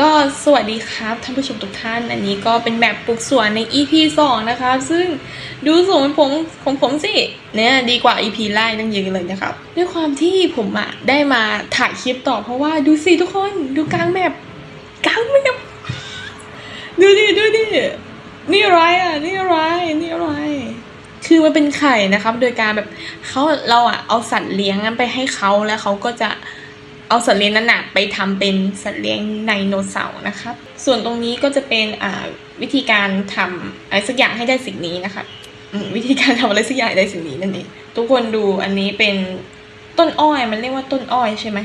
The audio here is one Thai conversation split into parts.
ก็สวัสดีครับท่านผู้ชมทุกท่านอันนี้ก็เป็นแบบปลูกสวนใน EP 2 นะคะ ซึ่งดูสวนผมของผมสิเนี่ยดีกว่า EP แรกตั้งเยอะเลยนะครับ ด้วยความที่ผมอะได้มาถ่ายคลิปต่อเพราะว่าดูสิทุกคนดูกลางแมปกลางแมปดูดิดูดินี่อะไรอะนี่อะไรนี่อะไรคือมันเป็นไข่นะครับ โดยการแบบเขาเราอะเอาสัตว์เลี้ยงนั้นไปให้เขาแล้วเขาก็จะ เอาสัตว์เลี้ยงนั้นนะไปทำเป็นสัตว์เลี้ยงไดโนเสาร์นะครับ ส่วนตรงนี้ก็จะเป็นวิธีการทำอะไรสักอย่างให้ได้สิ่งนี้นะครับอืมวิธีการทำอะไรสักอย่างได้สิ่งนี้นั่นเองทุกคนดูอันนี้เป็นต้นอ้อยมันเรียกว่าต้นอ้อยใช่ไหม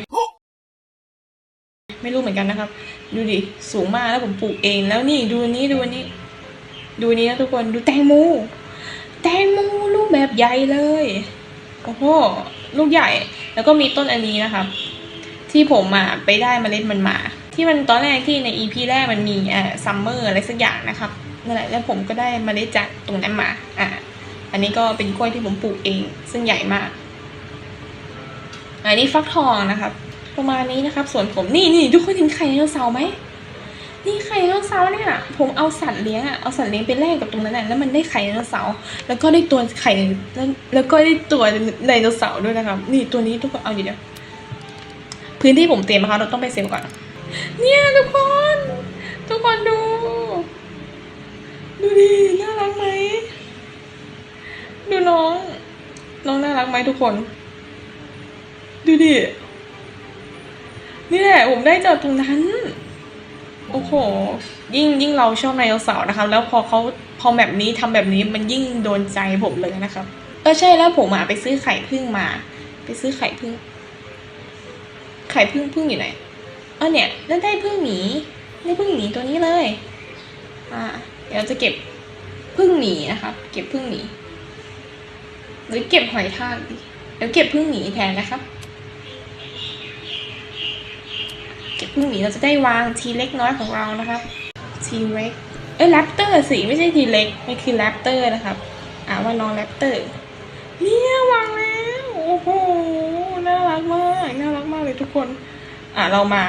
ไม่รู้เหมือนกันนะครับ ดูดิสูงมากแล้วผมปลูกเอง แล้วนี่ดูนี้ดูนี้ ดูนนี้นะทุกคนดูแตงโมแตงโมลูกแบบใหญ่เลยโอ้โหลูกใหญ่ แล้วก็มีต้นอันนี้นะครับ ที่ผมอะไปได้มเมล็ดมันมา ที่มันตอนแรกที่ใน EP แรกมันมีอ่าซัมเมอร์อะไรสักอย่างนะครับนั่นแหละแล้วผมก็ได้มเมล็ดจากตรงนั้นมาอ่าอันนี้ก็เป็นกล้วยที่ผมปลูกเอง ซึ่งใหญ่มากอันนี้ฟักทองนะครับ ประมาณนี้นะครับ ส่วนผมนี่นี่ทุกคนเห็นไข่ไดโนเสาร์ไหมนี่ไข่ไดโนเสาร์เนี่ยผมเอาสัตว์เลี้ยงอะเอาสัตว์เลี้ยงไปแลกกับตรงนั้นอะแล้วมันได้ไข่ไดโนเสาร์แล้วก็ได้ตัวไข่แล้วแล้วก็ได้ตัวไดโนเสาร์ด้วยนะครับ นี่ตัวนี้ทุกคนเอาอยู่เดี๋ยว พื้นที่ผมเตรียมนะคะเราต้องไปเซฟก่อน เนี่ยทุกคน ทุกคนดู ดูดิน่ารักไหม ดูน้อง น้องน่ารักไหมทุกคน ดูดิ นี่แหละผมได้จากตรงนั้น โอ้โห ยิ่งยิ่งเราชอบไดโนเสาร์นะครับแล้วพอเขาพอแบบนี้ทำแบบนี้มันยิ่งโดนใจผมเลยนะครับ เออใช่แล้วผมอะไปซื้อไข่พึ่งมา ไปซื้อไข่พึ่ง ไข่พึ่งพึ่งอยู่ไหนเออเนี่ยแล้วได้พึ่งหมีได้พึ่งหมีตัวนี้เลย อ่า เดี๋ยวจะเก็บพึ่งหมีนะครับเก็บพึ่งหมีหรือเก็บหอยทากดีเดี๋ยวเก็บพึ่งหมีแทนนะครับ เก็บพึ่งหมีเราจะได้วางทีเล็กน้อยของเรานะครับทีเล็กเอ้ยแรปเตอร์สิไม่ใช่ทีเล็กมันคือแรปเตอร์นะครับ อ่าว่าน้องแรปเตอร์เนี่ยวางแล้วโอ้โห น่ารักมากน่ารักมากเลยทุกคน อ่าเรามา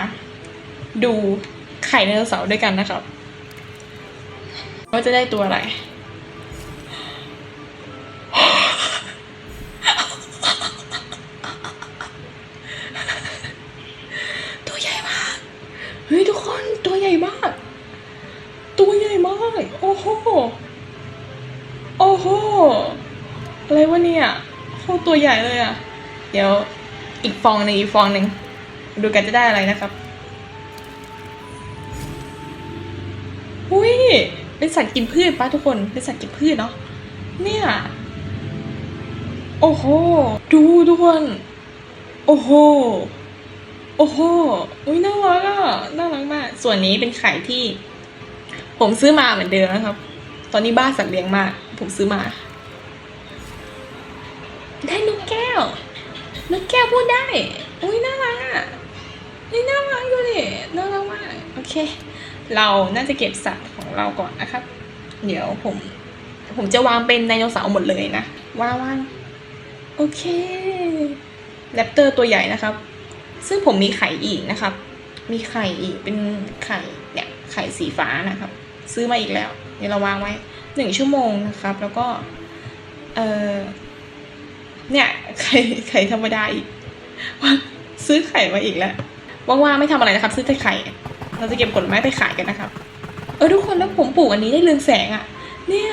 ดูไข่ไดโนเสาร์ด้วยกันนะครับว่าจะได้ตัวอะไรตัวใหญ่มากเฮ้ยทุกคนตัวใหญ่มาก ตัวใหญ่มากโอ้โหโอ้โหอะไรวะเนี่ยโคตรตัวใหญ่เลยอะ่ะเดี๋ยว อีกฟองหนึ่งอีกฟองหนึ่งดูกันจะได้อะไรนะครับอุ้ยเป็นสัตว์กินพืชปะทุกคนเป็นสัตว์กินพืชเนาะเนี่ยโอ้โหดูทุกคนโอ้โหโอ้โหอุ้ยน่ารักอะน่ารักมาก ส่วนนี้เป็นไข่ที่ ผมซื้อมาเหมือนเดิมนะครับ ตอนนี้บ้าสัตว์เลี้ยงมาก ผมซื้อมา ได้นกแก้ว นกแก้วพูดได้ อุ้ยน่ารักอะนี่น่ารักดูดิน่ารักมาก โอเค เราน่าจะเก็บสัตว์ของเราก่อนนะครับ เดี๋ยวผม ผมจะวางเป็นไดโนเสาร์หมดเลยนะวางวางโอเคแรปเตอร์ตัวใหญ่นะครับ ซึ่งผมมีไข่อีกนะครับ มีไข่อีกเป็นไข่เนี่ยไข่สีฟ้านะครับ ซื้อมาอีกแล้วเดี๋ยวเราวางไว้หนึ่งชั่วโมงนะครับ แล้วก็ เออเนี่ย ไข่ไข่ธรรมดาอีกซื้อไข่มาอีกแล้วว่างๆไม่ทำอะไรนะครับ ซื้อแต่ไข่ เราจะเก็บผลไม้ไปขายกันนะครับ เออทุกคนแล้วผมปลูกอันนี้ได้เรืองแสงอะ่ะ เนี่ย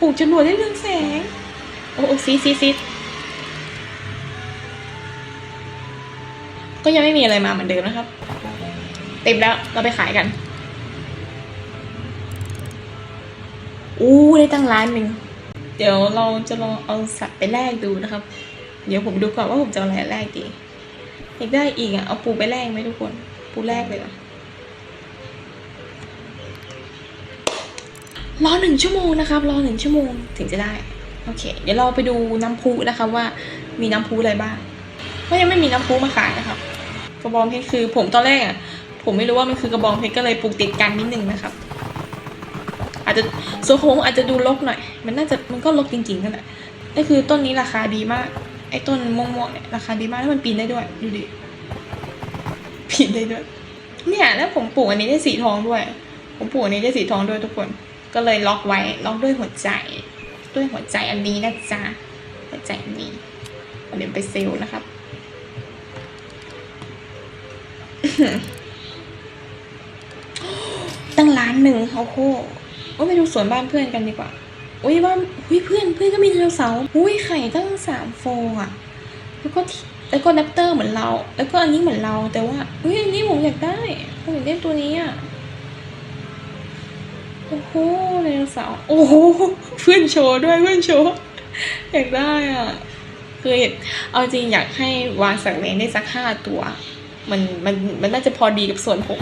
ปลูกจรวดได้เรืองแสง โอ้โอ้ซีซีซีก็ยังไม่มีอะไรมาเหมือนเดิมนะครับ เต็มแล้วเราไปขายกันอู้ได้ตั้งล้านหนึ่งเดี๋ยวเราจะลองเอาสัตว์ไปแลกดูนะครับ เดี๋ยวผมดูก่อนว่าผมจะเอาอะไรแลกดีอยากได้อีกอะเอาปูไปแลกไหมทุกคน ปูแลกเลยเหรอรอหนึ่งชั่วโมงนะครับรอหนึ่งชั่วโมงถึงจะได้โอเค เดี๋ยวเราไปดูน้ำพุนะครับว่ามีน้ำพุอะไรบ้างก็ยังไม่มีน้ำพุมาขายนะครับ กระบองเพชรคือผมตอนแรกอะผมไม่รู้ว่ามันคือกระบองเพชรก็เลยปลูกติดกันนิดนึงนะครับ อาจจะส่วนของอาจจะดูรกหน่อย มันน่าจะมันก็รกจริงๆนั่นแหละนี่คือต้นนี้ราคาดีมาก อ้ต้นม่วงๆเนี่ยราคาดีมากแล้วมันปีนได้ด้วยดูดิปีนได้ด้วย เนี่ยแล้วผมปลูกอันนี้ได้สีทองด้วย ผมปลูกอันนี้ได้สีทองด้วยทุกคน ก็เลยล็อกไว้ล็อกด้วยหัวใจ ด้วยหัวใจอันนี้นะจ๊ะหัวใจอันนี้เดี๋ยวไปเซลล์นะครับตั้งล้านหนึ่งโอ้โหโอ้ไปดูสวนบ้านเพื่อนกันดีกว่า อุ้ยบ้าอุ้ยเพื่อนเพื่อนก็มีไดโนเสาร์อุ้ยไข่ตั้งสามฟองอะแล้วก็แล้วก็แรปเตอร์เหมือนเรา แล้วก็อันนี้เหมือนเรา แต่ว่าอุ้ยอันนี้ผมอยากได้ผมอยากได้ตัวนี้อะโอ้โหไดโนเสาร์โอ้โหเพื่อนโชว์ด้วยเพื่อนโชว์อยากได้อะคือเอาจริงอยากให้วางสัตว์เลี้ยงได้สักห้าตัว มันมันมันน่าจะพอดีกับส่วนผม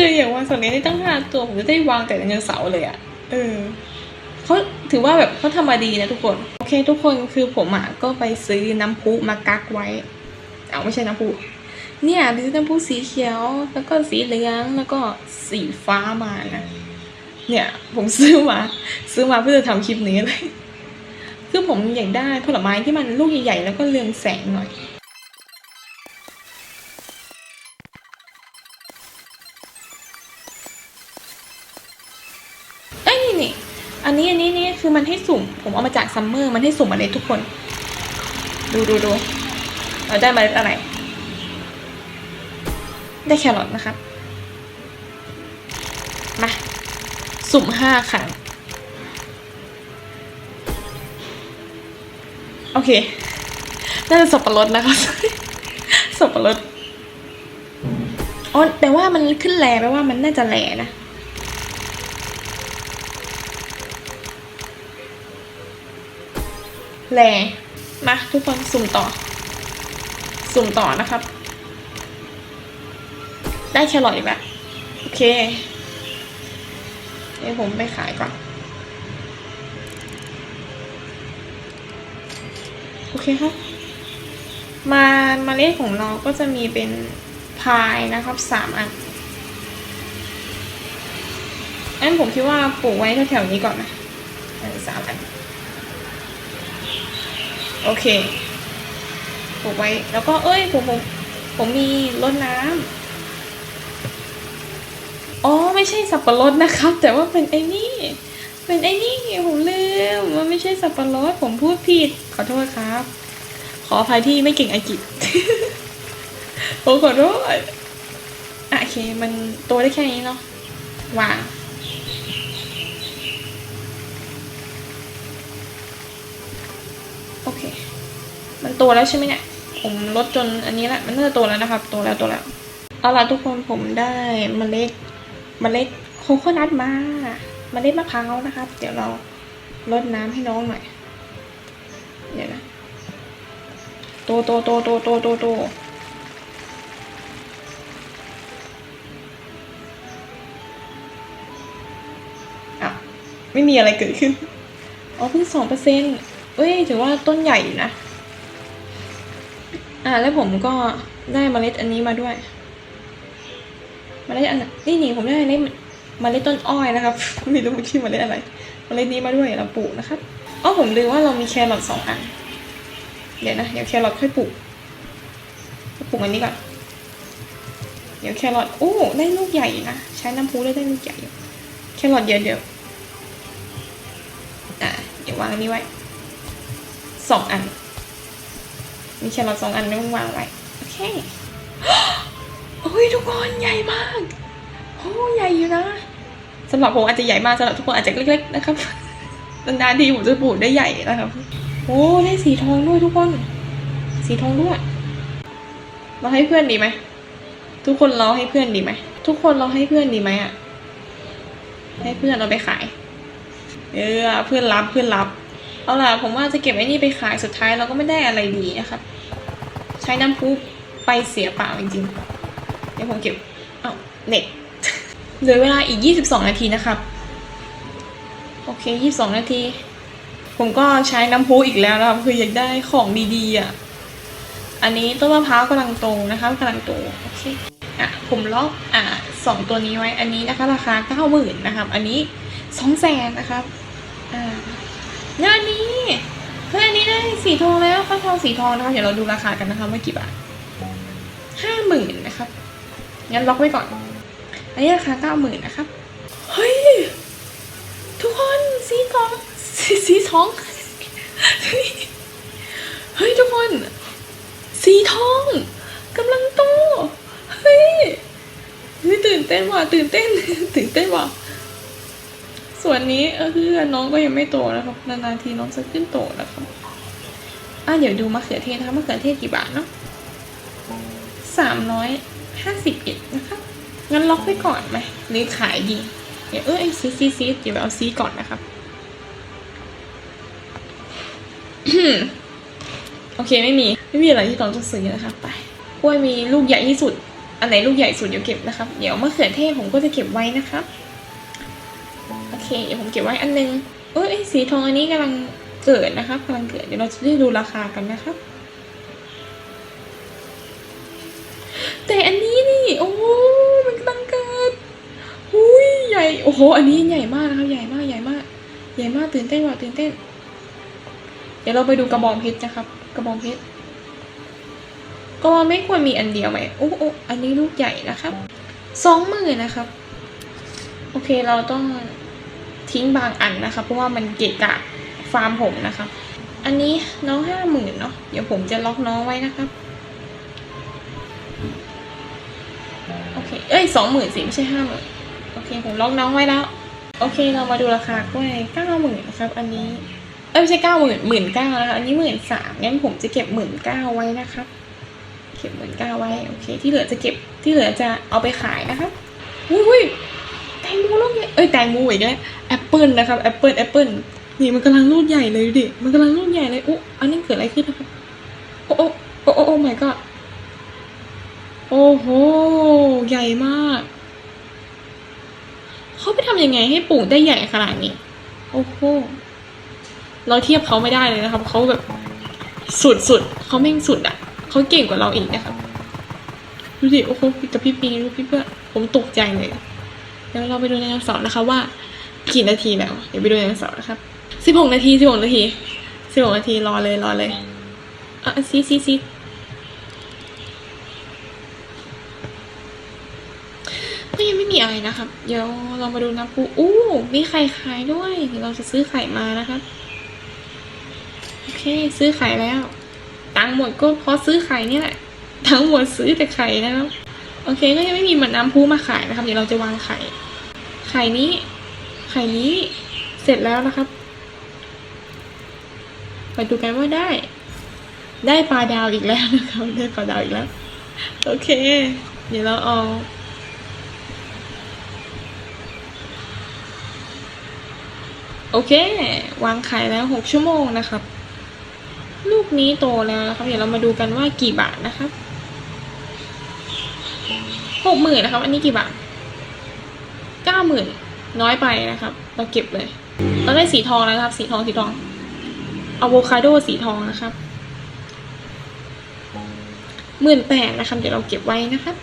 คืออย่างวางสัตว์เลี้ยงได้ตั้งห้าตัวผมจะได้วางแต่ไดโนเสาเลยอะเออเขาถือว่าแบบเขาทำมาดีนะทุกคน โอเค ทุกคนคือผมอะก็ไปซื้อน้ำพุมากักไว้เอาไม่ใช่น้ำพุเนี่ยซื้อน้ำพุสีเขียว แล้วก็สีเหลือง แล้วก็สีฟ้ามานะ เนี่ย ผมซื้อมา ซื้อมาเพื่อจะทำคลิปนี้เลย คือผมอยากได้ผลไม้ที่มันลูกใหญ่ๆ แล้วก็เรืองแสงหน่อย อันนี้อันนี้นี่คือมันให้สุ่ม ผมเอามาจากซัมเมอร์มันให้สุ่มมาเลยทุกคน ดูดูดูเราได้มาเล็ดอะไร ได้แครอทนะครับ มา สุ่มห้าครั้งโอเค น่าจะสับปะรดนะครับสับปะรดอ๋อแต่ว่ามันขึ้นแลแปลว่ามันน่าจะแลนะ แลมาทุกคนสุ่มต่อ สุ่มต่อนะครับ ได้แครอทอีกแล้วโอเคเดี๋ยวผมไปขายก่อน โอเคครับ มามาเล็ดของเราก็จะมีเป็นพายนะครับสามอันอันผมคิดว่าปลูกไว้แถวๆนี้ก่อนนะอันสามอัน โอเคปลูกไว้ แล้วก็เอ้ยผมผมผมมีรดน้ำอ๋อไม่ใช่สับปะรดนะครับ แต่ว่าเป็นไอ้นี่ เป็นไอ้นี่ผมลืมมันไม่ใช่สับปะรดผมพูดผิดขอโทษครับ ขออภัยที่ไม่เก่งอังกฤษผมขอโทษอะโอเค มันตัวได้แค่นี้เนาะวาง โอเค มัน โตแล้วใช่ไหมเนี่ย ผมลดจนอันนี้แหละมันน่าจะโตแล้วนะครับโตแล้วโตแล้วเอาละทุกคนผมได้เมล็ดเมล็ดโคโคนัทมาเมล็ดมะพร้าวนะครับ เดี๋ยวเราลดน้ำให้น้องหน่อยเดี๋ยวนะโตโตโตโตโตโตโตอะไม่มีอะไรเกิดขึ้นอ๋อเพิ่งสองเปอร์เซ็นต์เอ้ยถือว่าต้นใหญ่นะ อ่าแล้วผมก็ได้เมล็ดอันนี้มาด้วยเมล็ดอันนี่นี่ผมได้เมล็ดเมล็ดต้นอ้อยนะครับ ไม่รู้มันชื่อเมล็ดอะไรเมล็ดนี้มาด้วยเราปลูกนะครับอ๋อผมลืมว่าเรามีแครอทสองอัน เดี๋ยวนะเดี๋ยวแครอทค่อยปลูกปลูกอันนี้ก่อนเดี๋ยวแครอทโอ้ได้ลูกใหญ่นะใช้น้ำพุได้ได้ลูกใหญ่แครอทเดี๋ยวเดี๋ยวอะเดี๋ยววางอันนี้ไว้สองอัน มีแครอทสองอันไม่ต้องวางไว้ โอเค โอ้ยทุกคนใหญ่มากโอ้ใหญ่อยู่นะสำหรับผมอาจจะใหญ่มากสำหรับทุกคนอาจจะเล็กๆนะครับนานๆทีผมจะปลูกได้ใหญ่นะครับ โอ้ได้สีทองด้วยทุกคน สีทองด้วย เราให้เพื่อนดีไหม ทุกคนเราให้เพื่อนดีไหม ทุกคนเราให้เพื่อนดีไหมอะ ให้เพื่อนเราไปขาย เออเพื่อนรับเพื่อนรับ เอาล่ะผมว่าจะเก็บไอ้นี่ไปขายสุดท้ายเราก็ไม่ได้อะไรดีนะครับใช้น้ำพุไปเสียเปล่าจริงๆเดี๋ยวผมเก็บเอ้าเน็ตเหลือเวลาอีก 22 นาทีนะครับ โอเค 22 นาที ผมก็ใช้น้ำพุอีกแล้วนะครับ คืออยากได้ของดีๆอะ อันนี้ต้นมะพร้าวกำลังโตนะคะกำลังโต โอเค อะ ผมล็อกอะสองตัวนี้ไว้ อันนี้นะคะ ราคาเก้าหมื่นนะครับ อันนี้สองแสนนะครับ อ่า งานนี้เฮ้ยอันนี้ได้สีทองแล้วข้าทองสีทองนะคะ เดี๋ยวเราดูราคากันนะคะว่ากี่บาทห้าหมื่นนะครับ งั้นล็อกไว้ก่อน อันนี้ราคาเก้าหมื่นนะครับ เฮ้ย ทุกคนสีทองสีสีทอง เฮ้ยทุกคน สีทองกำลังโต เฮ้ยเฮ้ยตื่นเต้นว่ะตื่นเต้น ตื่นเต้นว่ะ ส่วนนี้ก็คือน้องก็ยังไม่โตนะครับนานๆทีน้องจะขึ้นโตนะครับอะเดี๋ยวดูมะเขือเทศนะคะมะเขือเทศกี่บาทเนาะสามร้อยห้าสิบเอ็ดนะคะงั้นล็อกไว้ก่อนไหมหรือขายดี เดี๋ยวเออไอซีซีซีเดี๋ยวเอาซีก่อนนะครับโอเคไม่มีไม่มีอะไรที่ต้องจะซื้อนะคะไปกล้วยมีลูกใหญ่ที่สุด อันไหนลูกใหญ่สุดเดี๋ยวเก็บนะครับ เดี๋ยวมะเขือเทศผมก็จะเก็บไว้นะครับ เคเดี๋ยวผมเก็บไว้อันนึงเอ้ยสีทองอันนี้กำลังเกิดนะครับกำลังเกิดเดี๋ยวเราจะได้ดูราคากันนะครับ แต่อันนี้นี่โอ้มันกำลังเกิดหุยใหญ่โอ้โหอันนี้ใหญ่มากนะครับ ใหญ่มากใหญ่มาก ใหญ่มากตื่นเต้นว่ะตื่นเต้น เดี๋ยวเราไปดูกระบองเพชรนะครับ กระบองเพชรกระบองไม่ควรมีอันเดียวไหมโอ้โอ้อันนี้ลูกใหญ่นะครับสองหมื่นนะครับ โอเคเราต้อง ทิ้งบางอันนะคะ เพราะว่ามันเกะกะฟาร์มผมนะคะ อันนี้น้องห้าหมื่นเนาะเดี๋ยวผมจะล็อกน้องไว้นะครับโอเคเอ้ยสองหมื่นสิไม่ใช่ห้าหมื่นโอเคผมล็อกน้องไว้แล้วโอเคเรามาดูราคากล้วยเก้าหมื่นนะครับ อันนี้เอ้ยไม่ใช่เก้าหมื่นหมื่นเก้านะคะอันนี้หมื่นสามงั้นผมจะเก็บหมื่นเก้าไว้นะครับเก็บหมื่นเก้าไว้โอเค ที่เหลือจะเก็บที่เหลือจะเอาไปขายนะครับอุ้ย งโมลูกใหญ่เอ้ยแตงโมอีกแล้วแอปเปิลนะครับแอปเปิลแอปเปิลนี่มันกำลังลูกใหญ่เลยดิมันกำลังลูกใหญ่เลยอุ๊อันนี้เกิดอะไรขึ้นนะครับโอ้โอ้โอ้โอ้โอ้ my god โอ้โห ใหญ่มาก เขาไปทำยังไงให้ปลูกได้ใหญ่ขนาดนี้ โอ้โห เราเทียบเขาไม่ได้เลยนะครับ เขาแบบสุดสุดๆเขาแม่งสุดอะ เขาเก่งกว่าเราอีกนะครับ ดูดิโอ้โหกับพี่ปีดูพี่เพื่อผมตกใจเลย เดี๋ยวเราไปดูในอักษรนะคะว่ากี่นาทีแล้ว เดี๋ยวไปดูในอักษรนะครับสิบหกนาทีสิบหกนาทีสิบหกนาทีรอเลยรอเลยอะซีซีซีก็ยังไม่มีอะไรนะครับ เดี๋ยวเรามาดูน้ำปูอู้มีไข่ขายด้วยเดี๋ยวเราจะซื้อไข่มานะครับโอเค ซื้อไข่แล้ว ตังค์หมดก็เพราะซื้อไข่นี่แหละ ทั้งหมดซื้อแต่ไข่นะครับ โอเคก็ยังไม่มีเหมือนน้ำพุมาขายนะครับ เดี๋ยวเราจะวางไข่ ไข่นี้ ไข่นี้เสร็จแล้วนะครับ ไปดูกันว่าได้ ได้ปลาดาวอีกแล้วนะครับ ได้ปลาดาวอีกแล้ว โอเค เดี๋ยวเราเอาโอเค วางไข่แล้วหกชั่วโมงนะครับ ลูกนี้โตแล้วนะครับ เดี๋ยวเรามาดูกันว่ากี่บาทนะครับ หกหมื่นนะครับ อันนี้กี่บาทเก้าหมื่นน้อยไปนะครับ เราเก็บเลย เราได้สีทองแล้วนะครับ สีทองสีทองอะโวคาโดสีทองนะครับหมื่นแปดนะครับ เดี๋ยวเราเก็บไว้นะครับ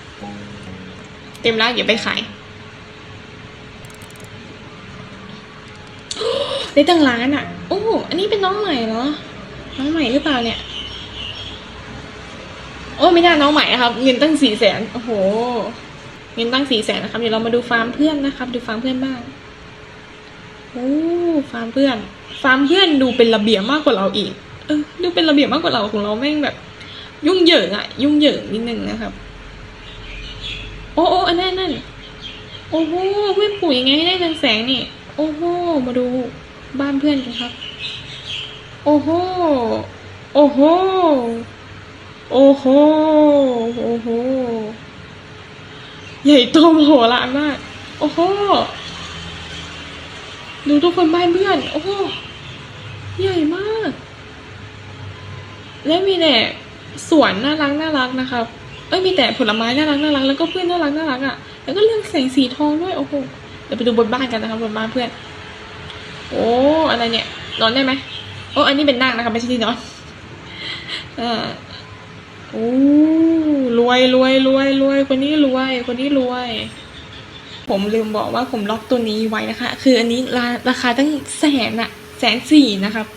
เต็มแล้วเดี๋ยวไปขายได้ตั้งล้านอะ โอ้อันนี้เป็นน้องใหม่เหรอ น้องใหม่หรือเปล่าเนี่ย โอ้ไม่น่าน้องใหม่นะครับ เงินตั้งสี่แสนโอ้โห เงินตั้งสี่แสนนะครับ เดี๋ยวเรามาดูฟาร์มเพื่อนนะครับ ดูฟาร์มเพื่อนบ้างโอ้ฟาร์มเพื่อน ฟาร์มเพื่อนดูเป็นระเบียบมากกว่าเราอีก เออ ดูเป็นระเบียบมากกว่าเราของเราแม่งแบบ ยุ่งเหยิงอะยุ่งเหยิงนิดนึงนะครับ โอ้โอ้อันนั้นนั่นโอ้โหเพื่อนปุ๋ยยังไงให้ได้เรืองแสงนี่ โอ้โหมาดูบ้านเพื่อนกันครับ โอ้โห โอ้โห โอ้โห โอ้โห ใหญ่โตมโหฬารมาก โอ้โห ดูทุกคนบ้านเพื่อน โอ้โห ใหญ่มาก และมีแต่สวนน่ารักน่ารักนะครับ เอ้ยมีแต่ผลไม้น่ารักน่ารักแล้วก็เพื่อนน่ารักน่ารักอะ แล้วก็เรื่องแสงสีทองด้วย โอ้โห เดี๋ยวไปดูบนบ้านกันนะครับบนบ้านเพื่อน โอ้อะไรเนี่ย นอนได้ไหมโอ้อันนี้เป็นนั่งนะครับไม่ใช่ที่นอนเออ โอ้รวยรวยรวยรวยคนนี้รวย คนนี้รวย ผมลืมบอกว่าผมล็อกตัวนี้ไว้นะคะ คืออันนี้ราราคาตั้งแสนอะแสนสี่นะครับ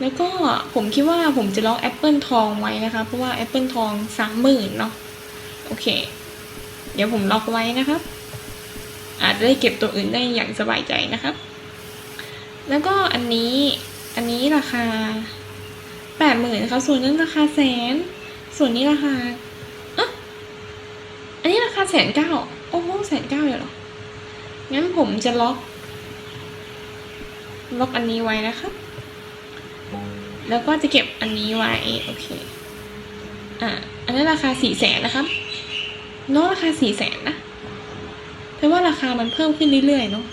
แล้วก็ผมคิดว่าผมจะล็อกแอปเปิลทองไว้นะคะ เพราะว่าแอปเปิลทองสามหมื่นเนาะโอเค เดี๋ยวผมล็อกไว้นะครับ อาจจะได้เก็บตัวอื่นได้อย่างสบายใจนะครับ แล้วก็อันนี้อันนี้ราคาแปดหมื่นครับส่วนนั้นราคาแสน ส่วนนี้ราคาอะอันนี้ราคาแสนเก้าโอ้โหแสนเก้าเลยเหรอ งั้นผมจะล็อก ล็อกอันนี้ไว้นะครับแล้วก็จะเก็บอันนี้ไว้ โอเค อะ อันนั้ราคาสี่แสนนะครับเนาะราคาสี่แสนนะแต่ว่าราคามันเพิ่มขึ้นเรื่อยๆเนาะ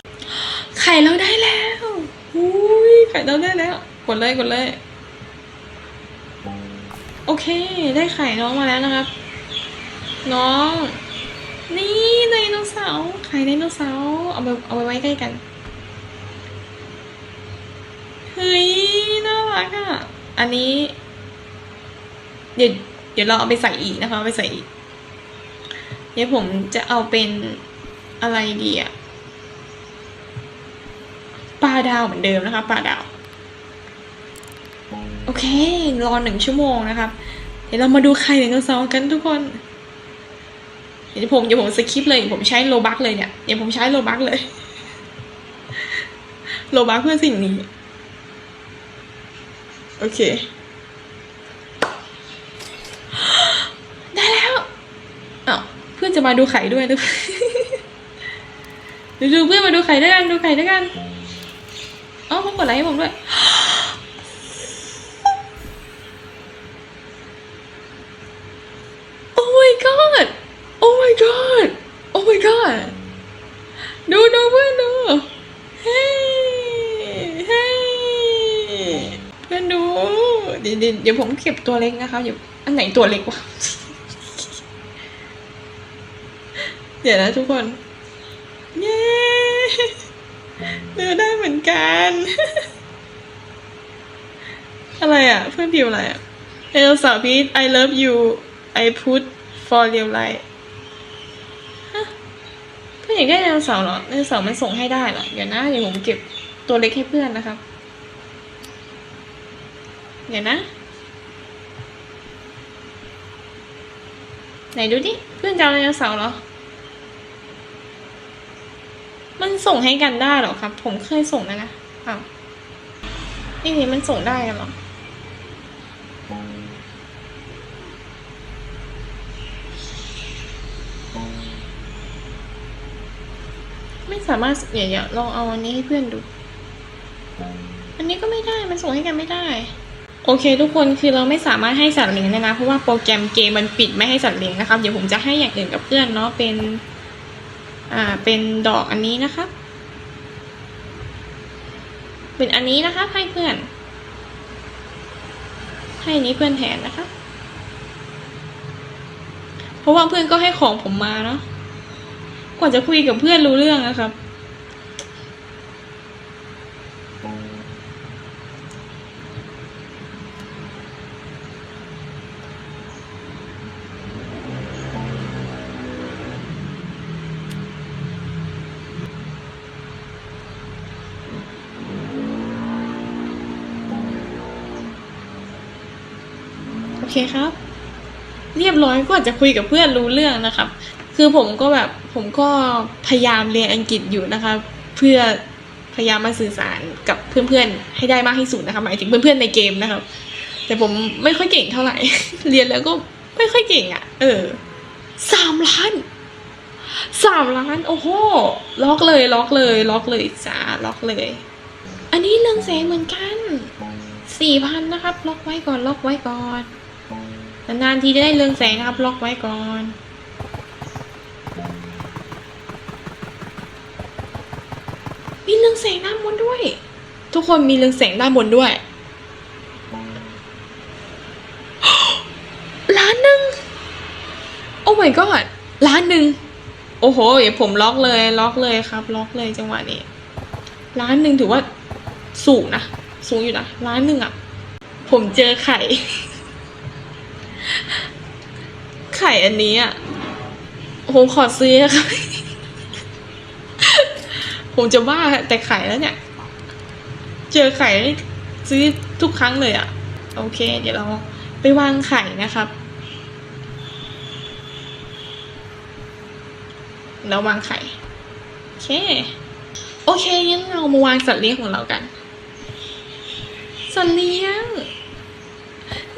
ไข่เราได้แล้วอุ้ยไข่เราได้แล้ว กดเลยกดเลย อเค ได้ไข่น้องมาแล้วนะครับ น้อง นี่ไดโนเสาร์ไข่ไดโนเสาร์เอาไปเอาไปไว้ใกล้กันเฮ้ยน่ารักอะอันนี้ เดี๋ยวเดี๋ยวเราเอาไปใส่อีกนะคะเอาไปใส่อีกเดี๋ยวผมจะเอาเป็นอะไรดีอะปลาดาวเหมือนเดิมนะคะปลาดาว โอเค รอหนึ่งชั่วโมงนะครับ เดี๋ยวเรามาดูไข่ไดโนเสาร์กันทุกคนเดี๋ยวผมเดี๋ยวผมสคริปเลยผมใช้โลบักเลยเนี่ยเดี๋ยวผมใช้โลบักเลย โลบักเพื่อสิ่งนี้ โอเค ได้แล้วอ้าวเพื่อนจะมาดูไข่ด้วยดูดูดูเพื่อนมาดูไข่ด้วยกันดูไข่ด้วยกันอ้าเขากดไลค์ให้ผมด้วย โอ้ my god โอ้ my god โอ้ my god ดูดูเพื่อนดูเฮ้เฮ้เพื่อนดู เดี๋ยวเดี๋ยวผมเก็บตัวเล็กนะคะเดี๋ยวอันไหนตัวเล็กวะ เดี๋ยวนะทุกคน เย้เลือได้เหมือนกัน อะไรอะ เพื่อนพิมพ์อะไรอะเอลสาวพีท I love you I put for real life เพื่อนอยากได้ไดโนเสาร์เหรอไดโนเสาร์มันส่งให้ได้เหรอเดี๋ยวนะเดี๋ยวผมเก็บตัวเล็กให้เพื่อนนะครับ เดี๋ยวนะ ไหนดูดิ เพื่อนจะเอาไดโนเสาร์เหรอ มันส่งให้กันได้เหรอครับ ผมเคยส่งนะนะอ้าวนี่นี่มันส่งได้กันเหรอไม่สามารถเดี๋ยวเดี๋ยวลองเอาอันนี้ให้เพื่อนดู อันนี้ก็ไม่ได้ มันส่งให้กันไม่ได้ โอเค ทุกคนคือเราไม่สามารถให้สัตว์เลี้ยงได้นะ เพราะว่าโปรแกรมเกมมันปิดไม่ให้สัตว์เลี้ยงนะครับ เดี๋ยวผมจะให้อย่างอื่นกับเพื่อนเนาะเป็น อ่าเป็นดอกอันนี้นะครับ เป็นอันนี้นะคะให้เพื่อน ให้นนี้เพื่อนแทนนะคะเพราะว่าเพื่อนก็ให้ของผมมาเนาะกว่าจะคุยกับเพื่อนรู้เรื่องนะครับ เคครับ เรียบร้อยก็อาจจะคุยกับเพื่อนรู้เรื่องนะครับ คือผมก็แบบผมก็พยายามเรียนอังกฤษอยู่นะคะ เพื่อพยายามมาสื่อสารกับเพื่อนๆให้ได้มากที่สุดนะคะหมายถึงเพื่อนๆในเกมนะครับ แต่ผมไม่ค่อยเก่งเท่าไหร่ เรียนแล้วก็ไม่ค่อยเก่งอะ่ะ เออสามล้านสามล้าน โอ้โหล็อกเลยล็อกเลยล็อกเลยจ้าล็อกเลย อันนี้เรื่องแสงเหมือนกันสี่พันนะครับ ล็อกไว้ก่อนล็อกไว้ก่อน นานๆทีจะได้เรืองแสงนะครับ ล็อกไว้ก่อนมีเรืองแสงด้านบนด้วย ทุกคนมีเรืองแสงด้านบนด้วยล้านหนึ่งโอ้ my god ล้านหนึ่งโอ้โหเดี๋ยวผมล็อกเลยล็อกเลยครับ ล็อกเลยจังหวะนี้ล้านหนึ่งถือว่าสูงนะ สูงอยู่นะล้านหนึ่งอะ่ะ ผมเจอไข่ ไข่อันนี้อะผมขอซื้อครับผมจะบ้าแต่ไข่แล้วเนี่ย เจอไข่ซื้อทุกครั้งเลยอะ โอเค เดี๋ยวเราไปวางไข่นะครับแล้ววางไข่ โอเค โอเคงั้นเรามาวางสัตว์เลี้ยงของเรากันสัตว์เลี้ยง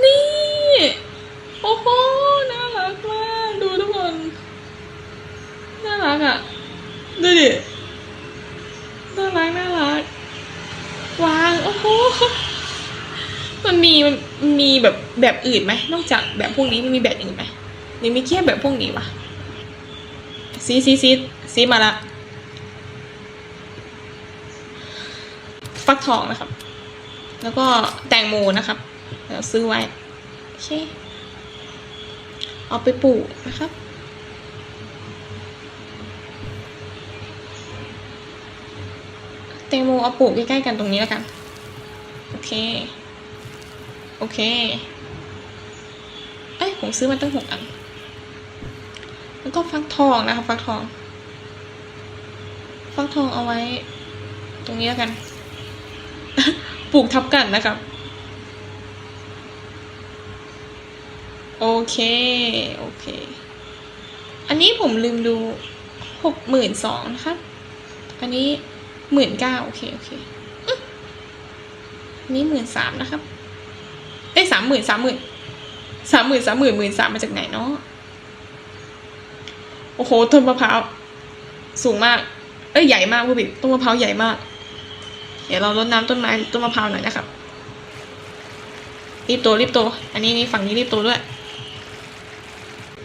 นี่ โอ้โห น่ารักมาก ดูทุกคน น่ารักอะ ดูดิ น่ารัก น่ารัก วาง โอ้โห มันมีมันมี แบบอื่นไหมนอกจากแบบพวกนี้มันมีแบบอื่นไหมหรือมีแค่แบบพวกนี้วะซีซีซีซีมาละฟักทองนะครับ แล้วก็แตงโมนะครับเดี๋ยวซื้อไว้โอเคเอาไปปลูกนะครับแตงโมเอาปลูกใกล้ๆกันตรงนี้แล้วกัน โอเค โอเค ผมซื้อมาตั้งหกอัน แล้วก็ฟักทองนะครับฟักทอง ฟักทองเอาไว้ ตรงนี้แล้วกัน ปลูกทับกันนะครับ โอเค โอเค อันนี้ผมลืมดูหกหมื่นสองนะครับอันนี้หมื่นเก้าโอเค โอเคอันนี้หมื่นสามนะครับเอ้ยสามหมื่นสามหมื่น สามหมื่นสามหมื่นหมื่นสามมาจากไหนเนาะโอ้โหต้นมะพร้าวสูงมาก เอ้ยใหญ่มากผู้บิดต้นมะพร้าวใหญ่มาก เดี๋ยวเรารดน้ำต้นไม้ต้นมะพร้าวหน่อยนะครับ รีบโตรีบโต อันนี้นี่ฝั่งนี้รีบโตด้วย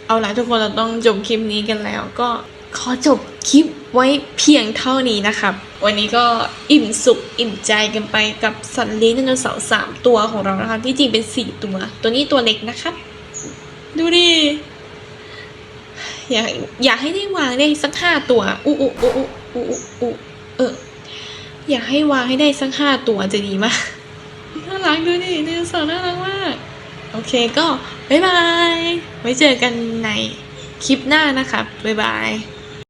เอาละทุกคนเราต้องจบคลิปนี้กันแล้วก็ ขอจบคลิปไว้เพียงเท่านี้นะครับ วันนี้ก็อิ่มสุขอิ่มใจกันไปกับสัตว์เลี้ยงไดโนเสาร์สามตัวของเรานะคะที่จริงเป็นสี่ตัว ตัวนี้ตัวเล็กนะครับ ดูดิอยากอยากให้ได้วางได้สักห้าตัวอู้อู้อู้อู้อู้อู้อู้เอออยากให้วางให้ได้สักห้าตัวจะดีมากน่ารักดูดิไดโนเสาร์น่ารักมาก โอเคก็บ๊ายบาย ไว้เจอกันในคลิปหน้านะครับบ๊ายบาย